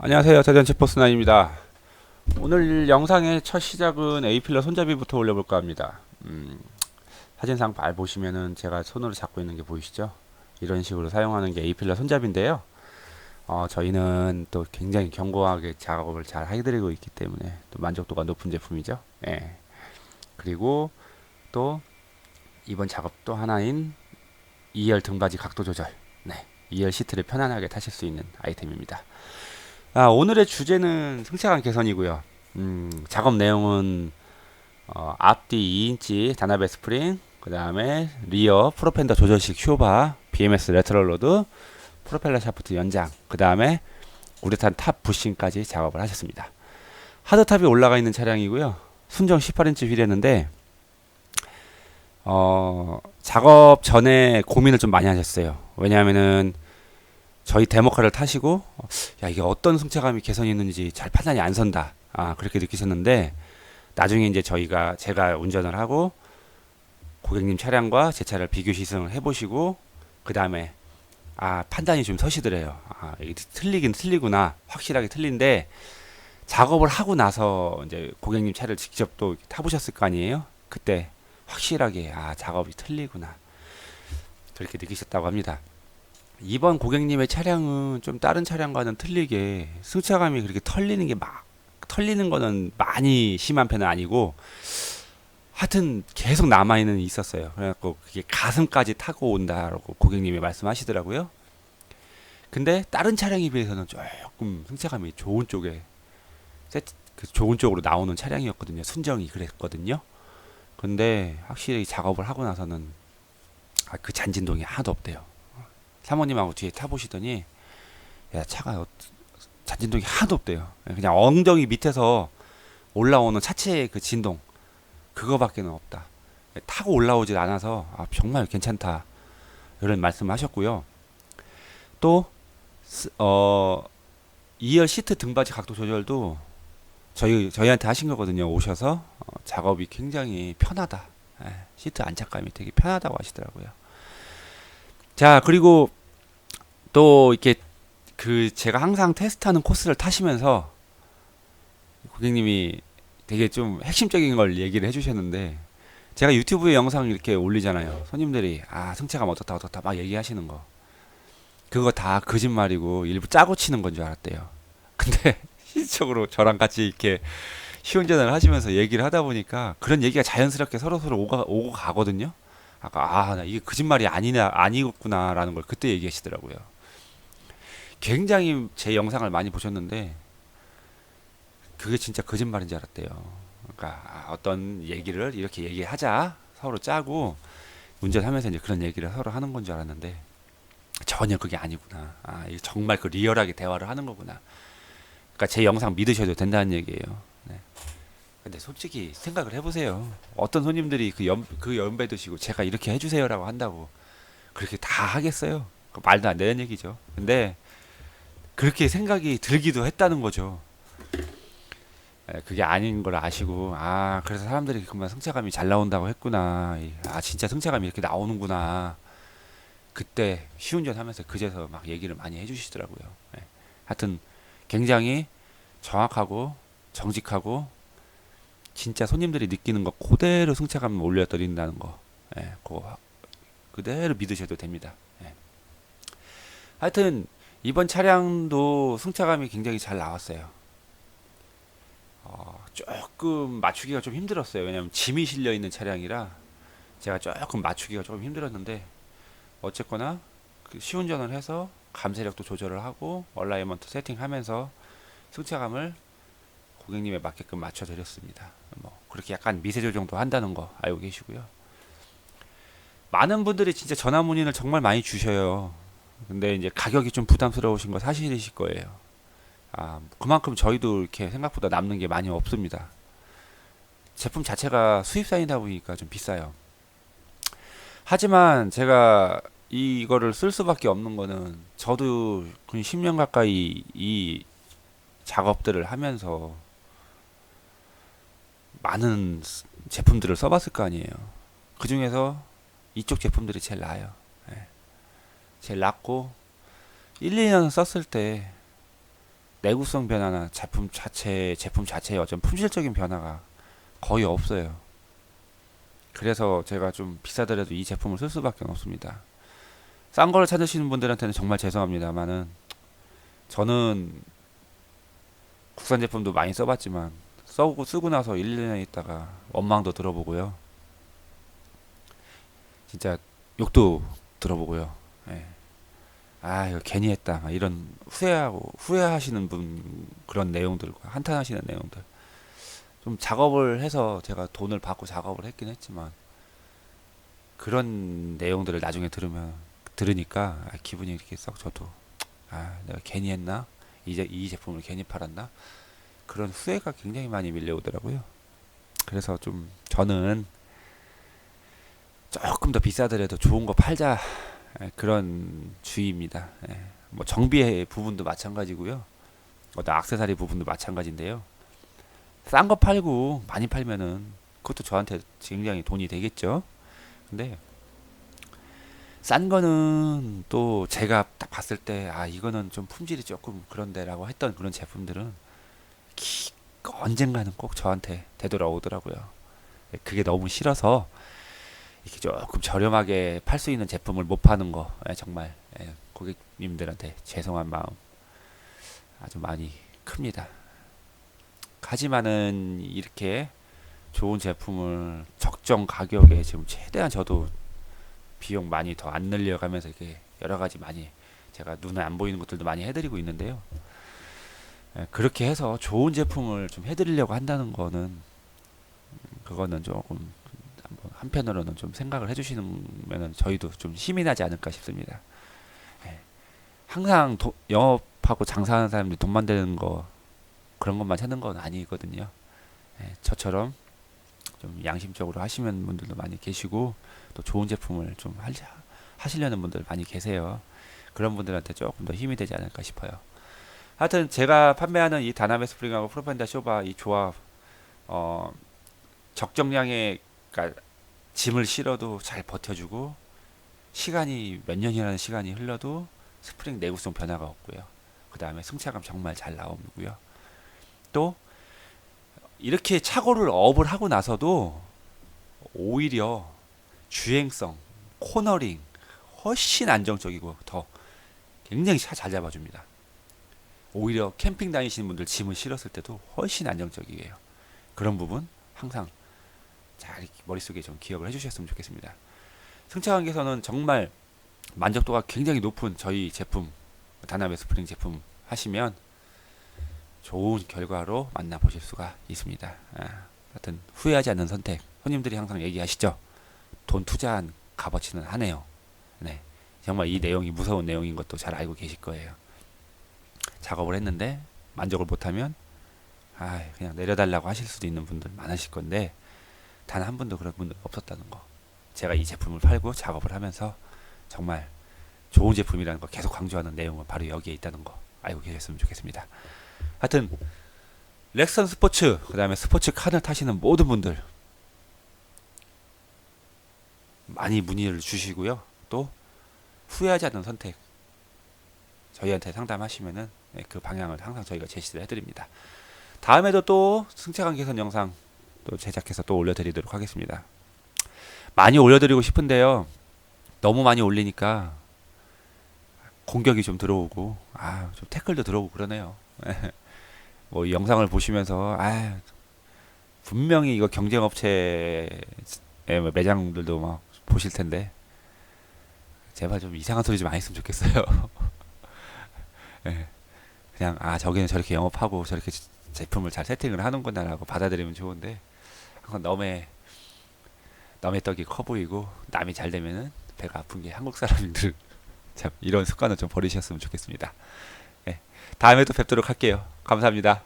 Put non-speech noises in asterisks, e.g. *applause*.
안녕하세요. 자전체 포스나입니다. 오늘 영상의 첫 시작은 A필러 손잡이부터 올려볼까 합니다. 음, 사진상 잘 보시면은 제가 손으로 잡고 있는 게 보이시죠? 이런 식으로 사용하는 게 A필러 손잡인데요. 어, 저희는 또 굉장히 견고하게 작업을 잘 해드리고 있기 때문에 또 만족도가 높은 제품이죠. 예. 그리고 또 이번 작업 또 하나인 2열 등받이 각도 조절. 네. 2열 시트를 편안하게 타실 수 있는 아이템입니다. 아, 오늘의 주제는 승차감 개선이고요. 음, 작업 내용은 어, 앞뒤 2인치 단합의 스프링, 그 다음에 리어 프로펜더 조절식 쇼바, BMS 레터럴 로드, 프로펠러 샤프트 연장, 그 다음에 우레탄 탑 부싱까지 작업을 하셨습니다. 하드탑이 올라가 있는 차량이고요. 순정 18인치 휠이었는데 어, 작업 전에 고민을 좀 많이 하셨어요. 왜냐하면은 저희 데모카를 타시고 야 이게 어떤 승차감이 개선이 있는지 잘 판단이 안 선다. 아 그렇게 느끼셨는데 나중에 이제 저희가 제가 운전을 하고 고객님 차량과 제 차를 비교 시승을 해보시고 그 다음에 아 판단이 좀 서시더래요. 아 이게 틀리긴 틀리구나 확실하게 틀린데 작업을 하고 나서 이제 고객님 차를 직접 또 타보셨을 거 아니에요. 그때 확실하게 아 작업이 틀리구나 그렇게 느끼셨다고 합니다. 이번 고객님의 차량은 좀 다른 차량과는 틀리게 승차감이 그렇게 털리는 게 막 털리는 거는 많이 심한 편은 아니고 하여튼 계속 남아 있는 있었어요. 그래갖고 그게 가슴까지 타고 온다라고 고객님이 말씀하시더라고요. 근데 다른 차량에 비해서는 조금 승차감이 좋은 쪽에 그 좋은 쪽으로 나오는 차량이었거든요. 순정이 그랬거든요. 근데 확실히 작업을 하고 나서는 아, 그 잔진동이 하나도 없대요. 사모님하고 뒤에 타보시더니 야 차가 어- 잔진동이 하나도 없대요. 그냥 엉덩이 밑에서 올라오는 차체의 그 진동 그거밖에는 없다. 타고 올라오질 않아서 아, 정말 괜찮다 이런 말씀하셨고요. 또 스- 어, 2열 시트 등받이 각도 조절도 저희 저희한테 하신 거거든요. 오셔서 어, 작업이 굉장히 편하다. 예, 시트 안착감이 되게 편하다고 하시더라고요. 자 그리고 또 이렇게 그 제가 항상 테스트하는 코스를 타시면서 고객님이 되게 좀 핵심적인 걸 얘기를 해주셨는데 제가 유튜브에 영상 이렇게 올리잖아요. 손님들이 아 승차감 어떻다 어떻다 막 얘기하시는 거 그거 다 거짓말이고 일부 짜고 치는 건 줄 알았대요. *laughs* 근데 실질적으로 저랑 같이 이렇게 시운전을 하시면서 얘기를 하다 보니까 그런 얘기가 자연스럽게 서로 서로 오가, 오고 가거든요. 아까 아 나 이게 거짓말이 아니냐 아니겠구나라는 걸 그때 얘기하시더라고요. 굉장히 제 영상을 많이 보셨는데 그게 진짜 거짓말인 줄 알았대요. 그러니까 아, 어떤 얘기를 이렇게 얘기하자 서로 짜고 운전하면서 이제 그런 얘기를 서로 하는 건 줄 알았는데 전혀 그게 아니구나. 아 이게 정말 그 리얼하게 대화를 하는 거구나. 그러니까 제 영상 믿으셔도 된다는 얘기예요. 네. 근데 솔직히 생각을 해보세요. 어떤 손님들이 그 연, 그 연배 드시고 제가 이렇게 해주세요라고 한다고 그렇게 다 하겠어요? 그 말도 안 되는 얘기죠. 근데 그렇게 생각이 들기도 했다는 거죠. 예, 그게 아닌 걸 아시고 아 그래서 사람들이 그만 승차감이 잘 나온다고 했구나. 이, 아 진짜 승차감이 이렇게 나오는구나. 그때 시운전 하면서 그제서 막 얘기를 많이 해주시더라고요. 예. 하여튼 굉장히 정확하고 정직하고 진짜 손님들이 느끼는 거 그대로 승차감을 올려드린다는 거, 예, 그거 그대로 믿으셔도 됩니다. 예. 하여튼 이번 차량도 승차감이 굉장히 잘 나왔어요. 어, 조금 맞추기가 좀 힘들었어요. 왜냐면 짐이 실려 있는 차량이라 제가 조금 맞추기가 조금 힘들었는데 어쨌거나 그 시운전을 해서 감세력도 조절을 하고 얼라이먼트 세팅하면서 승차감을 고객님에 맞게끔 맞춰 드렸습니다. 뭐 그렇게 약간 미세 조정도 한다는 거 알고 계시고요. 많은 분들이 진짜 전화 문의를 정말 많이 주셔요. 근데 이제 가격이 좀 부담스러우신 거 사실이실 거예요. 아, 그만큼 저희도 이렇게 생각보다 남는 게 많이 없습니다. 제품 자체가 수입산이다 보니까 좀 비싸요. 하지만 제가 이거를 쓸 수밖에 없는 거는 저도 거의 10년 가까이 이 작업들을 하면서 많은 스- 제품들을 써봤을 거 아니에요. 그 중에서 이쪽 제품들이 제일 나아요. 예. 제일 낫고 1, 2년 썼을 때 내구성 변화나 제품 자체 제품 자체의 어떤 품질적인 변화가 거의 없어요. 그래서 제가 좀 비싸더라도 이 제품을 쓸 수밖에 없습니다. 싼 거를 찾으시는 분들한테는 정말 죄송합니다만은 저는 국산 제품도 많이 써봤지만 써고 쓰고 나서 1, 2년 있다가 원망도 들어보고요. 진짜 욕도 들어보고요. 예. 아 이거 괜히 했다. 막 이런 후회하고 후회하시는 분 그런 내용들과 한탄하시는 내용들. 좀 작업을 해서 제가 돈을 받고 작업을 했긴 했지만 그런 내용들을 나중에 들으면 들으니까 아, 기분이 이렇게 썩 저도 아 내가 괜히 했나? 이제 이 제품을 괜히 팔았나? 그런 후회가 굉장히 많이 밀려오더라고요. 그래서 좀 저는 조금 더 비싸더라도 좋은 거 팔자. 예, 그런 주의입니다. 예, 뭐 정비 부분도 마찬가지고요. 어떤 악세사리 부분도 마찬가지인데요. 싼 거 팔고 많이 팔면은 그것도 저한테 굉장히 돈이 되겠죠. 근데 싼 거는 또 제가 딱 봤을 때 아 이거는 좀 품질이 조금 그런데라고 했던 그런 제품들은 기, 언젠가는 꼭 저한테 되돌아오더라고요. 예, 그게 너무 싫어서 이렇게 조금 저렴하게 팔 수 있는 제품을 못 파는 거 예, 정말 예, 고객님들한테 죄송한 마음 아주 많이 큽니다. 하지만은 이렇게 좋은 제품을 적정 가격에 지금 최대한 저도 비용 많이 더 안 늘려가면서 이렇게 여러 가지 많이 제가 눈에 안 보이는 것들도 많이 해드리고 있는데요. 예, 그렇게 해서 좋은 제품을 좀 해드리려고 한다는 거는 음, 그거는 조금 한편으로는 좀 생각을 해주시면 저희도 좀 힘이 나지 않을까 싶습니다. 예, 항상 도, 영업하고 장사하는 사람들이 돈만 되는 거 그런 것만 찾는 건 아니거든요. 예, 저처럼 좀 양심적으로 하시는 분들도 많이 계시고 또 좋은 제품을 좀 하려, 하시려는 분들 많이 계세요. 그런 분들한테 조금 더 힘이 되지 않을까 싶어요. 하여튼 제가 판매하는 이 다나메 스프링하고 프로펜다 쇼바 이 조합 어 적정량의 그러니까 짐을 실어도 잘 버텨주고 시간이 몇 년이라는 시간이 흘러도 스프링 내구성 변화가 없고요. 그 다음에 승차감 정말 잘 나오고요. 또 이렇게 착오를 업을 하고 나서도 오히려 주행성, 코너링 훨씬 안정적이고 더 굉장히 차잘 잡아줍니다. 오히려 캠핑 다니시는 분들 짐을 실었을 때도 훨씬 안정적이에요. 그런 부분 항상 잘 머릿속에 좀 기억을 해주셨으면 좋겠습니다. 승차감 개선은 정말 만족도가 굉장히 높은 저희 제품 다나베 스프링 제품 하시면 좋은 결과로 만나보실 수가 있습니다. 아, 하여튼 후회하지 않는 선택 손님들이 항상 얘기하시죠. 돈 투자한 값어치는 하네요. 네, 정말 이 내용이 무서운 내용인 것도 잘 알고 계실 거예요. 작업을 했는데 만족을 못하면 아 그냥 내려달라고 하실 수도 있는 분들 많으실 건데 단 한 분도 그런 분들 없었다는 거. 제가 이 제품을 팔고 작업을 하면서 정말 좋은 제품이라는 거 계속 강조하는 내용은 바로 여기에 있다는 거 알고 계셨으면 좋겠습니다. 하여튼 렉선 스포츠 그 다음에 스포츠 카를 타시는 모든 분들 많이 문의를 주시고요. 또 후회하지 않는 선택 저희한테 상담하시면은 네, 그 방향을 항상 저희가 제시를 해드립니다. 다음에도 또 승차감 개선 영상 또 제작해서 또 올려드리도록 하겠습니다. 많이 올려드리고 싶은데요. 너무 많이 올리니까 공격이 좀 들어오고 아 좀 태클도 들어오고 그러네요. *laughs* 뭐이 영상을 보시면서 아 분명히 이거 경쟁업체 뭐 매장들도 막 보실 텐데 제발 좀 이상한 소리 좀 안 했으면 좋겠어요. *laughs* 예. 그냥 아 저기는 저렇게 영업하고 저렇게 제품을 잘 세팅을 하는구나라고 받아들이면 좋은데 항상 너의 남의 떡이 커 보이고 남이 잘 되면은 배가 아픈 게 한국 사람들 *laughs* 참 이런 습관을 좀 버리셨으면 좋겠습니다. 예. 다음에 또 뵙도록 할게요. 감사합니다.